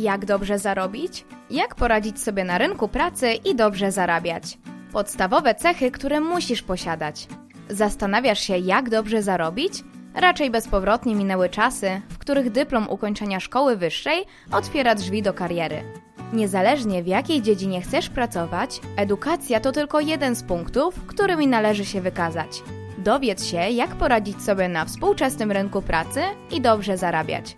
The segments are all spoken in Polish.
Jak dobrze zarobić? Jak poradzić sobie na rynku pracy i dobrze zarabiać? Podstawowe cechy, które musisz posiadać. Zastanawiasz się, jak dobrze zarobić? Raczej bezpowrotnie minęły czasy, w których dyplom ukończenia szkoły wyższej otwiera drzwi do kariery. Niezależnie w jakiej dziedzinie chcesz pracować, edukacja to tylko jeden z punktów, którymi należy się wykazać. Dowiedz się, jak poradzić sobie na współczesnym rynku pracy i dobrze zarabiać.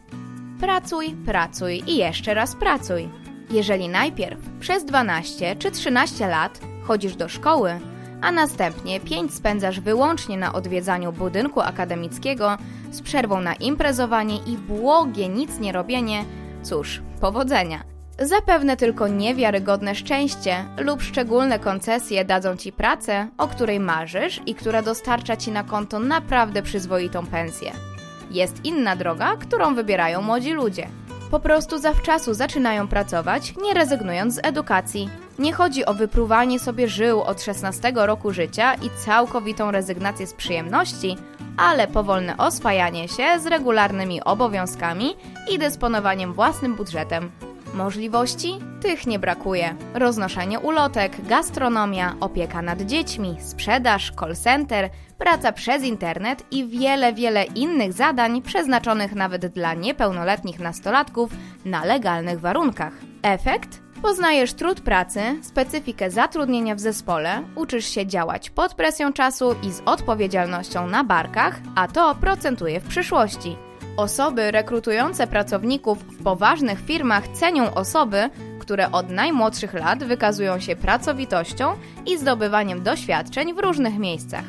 Pracuj, pracuj i jeszcze raz pracuj. Jeżeli najpierw przez 12 czy 13 lat chodzisz do szkoły, a następnie 5 spędzasz wyłącznie na odwiedzaniu budynku akademickiego z przerwą na imprezowanie i błogie nic nie robienie, cóż, powodzenia. Zapewne tylko niewiarygodne szczęście lub szczególne koncesje dadzą ci pracę, o której marzysz i która dostarcza ci na konto naprawdę przyzwoitą pensję. Jest inna droga, którą wybierają młodzi ludzie. Po prostu zawczasu zaczynają pracować, nie rezygnując z edukacji. Nie chodzi o wypruwanie sobie żył od 16 roku życia i całkowitą rezygnację z przyjemności, ale powolne oswajanie się z regularnymi obowiązkami i dysponowaniem własnym budżetem. Możliwości? Tych nie brakuje. Roznoszenie ulotek, gastronomia, opieka nad dziećmi, sprzedaż, call center, praca przez internet i wiele, wiele innych zadań przeznaczonych nawet dla niepełnoletnich nastolatków na legalnych warunkach. Efekt? Poznajesz trud pracy, specyfikę zatrudnienia w zespole, uczysz się działać pod presją czasu i z odpowiedzialnością na barkach, a to procentuje w przyszłości. Osoby rekrutujące pracowników w poważnych firmach cenią osoby, które od najmłodszych lat wykazują się pracowitością i zdobywaniem doświadczeń w różnych miejscach.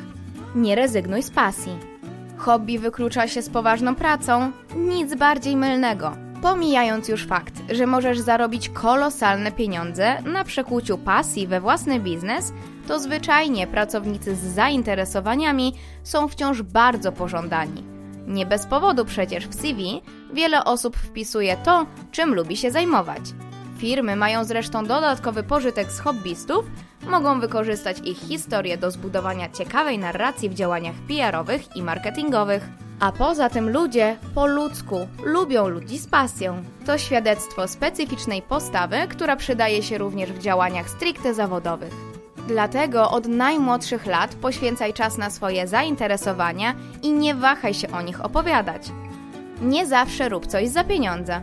Nie rezygnuj z pasji. Hobby wyklucza się z poważną pracą? Nic bardziej mylnego. Pomijając już fakt, że możesz zarobić kolosalne pieniądze na przekłuciu pasji we własny biznes, to zwyczajnie pracownicy z zainteresowaniami są wciąż bardzo pożądani. Nie bez powodu przecież w CV wiele osób wpisuje to, czym lubi się zajmować. Firmy mają zresztą dodatkowy pożytek z hobbystów, mogą wykorzystać ich historię do zbudowania ciekawej narracji w działaniach PR-owych i marketingowych. A poza tym ludzie po ludzku lubią ludzi z pasją. To świadectwo specyficznej postawy, która przydaje się również w działaniach stricte zawodowych. Dlatego od najmłodszych lat poświęcaj czas na swoje zainteresowania i nie wahaj się o nich opowiadać. Nie zawsze rób coś za pieniądze.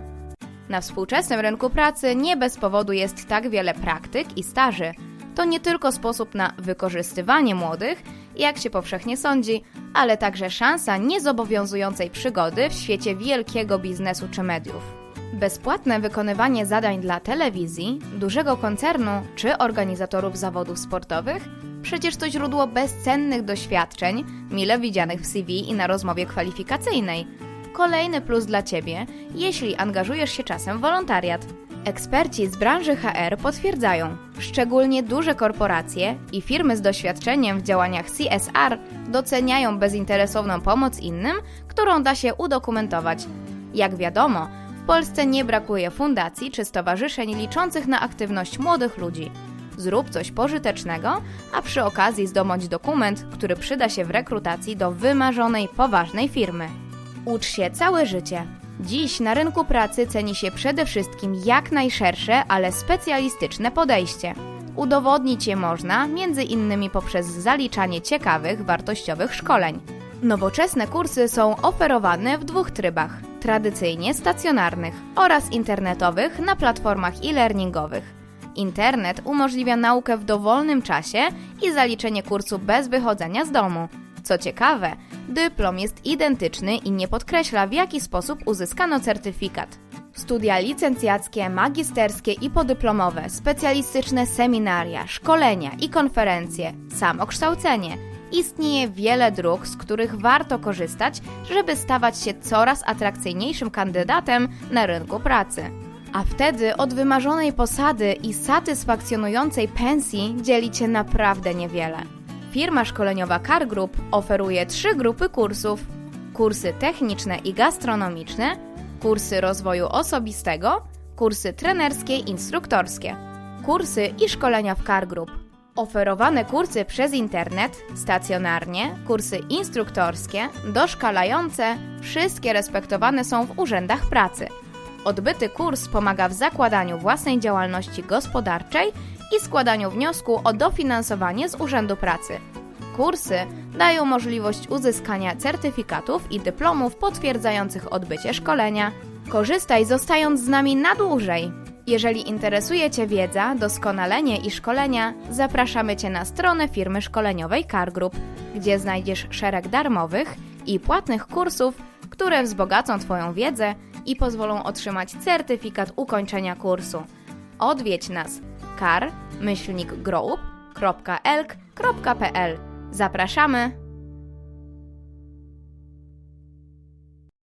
Na współczesnym rynku pracy nie bez powodu jest tak wiele praktyk i staży. To nie tylko sposób na wykorzystywanie młodych, jak się powszechnie sądzi, ale także szansa niezobowiązującej przygody w świecie wielkiego biznesu czy mediów. Bezpłatne wykonywanie zadań dla telewizji, dużego koncernu czy organizatorów zawodów sportowych przecież to źródło bezcennych doświadczeń, mile widzianych w CV i na rozmowie kwalifikacyjnej. Kolejny plus dla Ciebie, jeśli angażujesz się czasem w wolontariat. Eksperci z branży HR potwierdzają, szczególnie duże korporacje i firmy z doświadczeniem w działaniach CSR doceniają bezinteresowną pomoc innym, którą da się udokumentować. Jak wiadomo, w Polsce nie brakuje fundacji czy stowarzyszeń liczących na aktywność młodych ludzi. Zrób coś pożytecznego, a przy okazji zdobądź dokument, który przyda się w rekrutacji do wymarzonej, poważnej firmy. Ucz się całe życie. Dziś na rynku pracy ceni się przede wszystkim jak najszersze, ale specjalistyczne podejście. Udowodnić je można między innymi poprzez zaliczanie ciekawych, wartościowych szkoleń. Nowoczesne kursy są oferowane w dwóch trybach: tradycyjnie stacjonarnych oraz internetowych na platformach e-learningowych. Internet umożliwia naukę w dowolnym czasie i zaliczenie kursu bez wychodzenia z domu. Co ciekawe, dyplom jest identyczny i nie podkreśla, w jaki sposób uzyskano certyfikat. Studia licencjackie, magisterskie i podyplomowe, specjalistyczne seminaria, szkolenia i konferencje, samokształcenie. Istnieje wiele dróg, z których warto korzystać, żeby stawać się coraz atrakcyjniejszym kandydatem na rynku pracy. A wtedy od wymarzonej posady i satysfakcjonującej pensji dzieli Cię naprawdę niewiele. Firma szkoleniowa Car Group oferuje trzy grupy kursów: kursy techniczne i gastronomiczne, kursy rozwoju osobistego, kursy trenerskie i instruktorskie, kursy i szkolenia w Car Group. Oferowane kursy przez internet, stacjonarnie, kursy instruktorskie, doszkalające, wszystkie respektowane są w urzędach pracy. Odbyty kurs pomaga w zakładaniu własnej działalności gospodarczej i składaniu wniosku o dofinansowanie z Urzędu Pracy. Kursy dają możliwość uzyskania certyfikatów i dyplomów potwierdzających odbycie szkolenia. Korzystaj zostając z nami na dłużej. Jeżeli interesuje Cię wiedza, doskonalenie i szkolenia, zapraszamy Cię na stronę firmy szkoleniowej Car Group, gdzie znajdziesz szereg darmowych i płatnych kursów, które wzbogacą Twoją wiedzę i pozwolą otrzymać certyfikat ukończenia kursu. Odwiedź nas car-group.elk.pl Zapraszamy!